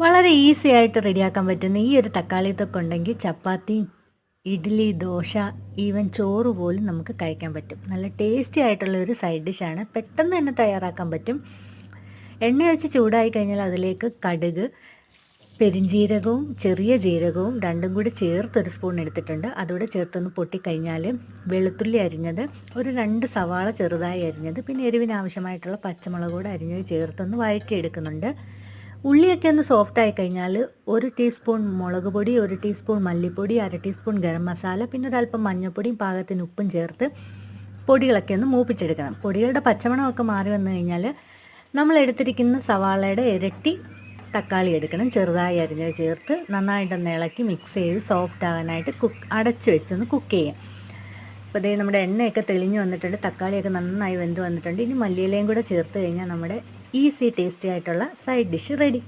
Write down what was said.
വളരെ ഈസി ആയിട്ട് റെഡിയാക്കാൻ പറ്റുന്ന ഈ ഒരു തക്കാളി തൊക്കെ ഉണ്ടെങ്കിൽ ചപ്പാത്തിയും ഇഡ്ഡലി ദോശ ഈവൻ ചോറ് പോലും നമുക്ക് കഴിക്കാൻ പറ്റും. നല്ല ടേസ്റ്റി ആയിട്ടുള്ള ഒരു സൈഡ് ഡിഷാണ് പെട്ടെന്ന് തന്നെ തയ്യാറാക്കാൻ പറ്റും. എണ്ണ വെച്ച് ചൂടായി കഴിഞ്ഞാൽ അതിലേക്ക് കടുക് പെരിഞ്ജീരകവും ചെറിയ ജീരകവും രണ്ടും കൂടി ചേർത്ത് ഒരു സ്പൂൺ എടുത്തിട്ടുണ്ട്. അതുകൂടെ ചേർത്തൊന്ന് പൊട്ടിക്കഴിഞ്ഞാൽ വെളുത്തുള്ളി അരിഞ്ഞത് ഒരു രണ്ട് സവാള ചെറുതായി അരിഞ്ഞത് പിന്നെ എരിവിന് ആവശ്യമായിട്ടുള്ള പച്ചമുളക് കൂടെ അരിഞ്ഞത് ചേർത്തൊന്ന് വഴറ്റിയെടുക്കുന്നുണ്ട്. ഉള്ളിയൊക്കെ ഒന്ന് സോഫ്റ്റ് ആയി കഴിഞ്ഞാൽ ഒരു ടീസ്പൂൺ മുളക് പൊടി ഒരു ടീസ്പൂൺ മല്ലിപ്പൊടി അര ടീസ്പൂൺ ഗരം മസാല പിന്നെ ഒരല്പം മഞ്ഞൾപ്പൊടിയും പാകത്തിന് ഉപ്പും ചേർത്ത് പൊടികളൊക്കെ ഒന്ന് മൂപ്പിച്ചെടുക്കണം. പൊടികളുടെ പച്ചമണമൊക്കെ മാറി വന്നു കഴിഞ്ഞാൽ നമ്മൾ എടുത്തിരിക്കുന്ന സവാളയുടെ ഇരട്ടി തക്കാളി എടുക്കണം. ചെറുതായി അരിഞ്ഞത് ചേർത്ത് നന്നായിട്ടൊന്ന് ഇളക്കി മിക്സ് ചെയ്ത് സോഫ്റ്റ് ആകാനായിട്ട് കുക്ക് അടച്ച് വെച്ചൊന്ന് കുക്ക് ചെയ്യാം. അപ്പോൾ ഇതേ നമ്മുടെ എണ്ണയൊക്കെ തെളിഞ്ഞ് വന്നിട്ടുണ്ട്. തക്കാളിയൊക്കെ നന്നായി വെന്ത് വന്നിട്ടുണ്ട്. ഇനി മല്ലിയിലയും കൂടെ ചേർത്ത് കഴിഞ്ഞാൽ നമ്മുടെ ഈസി ടേസ്റ്റി ആയിട്ടുള്ള സൈഡ് ഡിഷ് റെഡി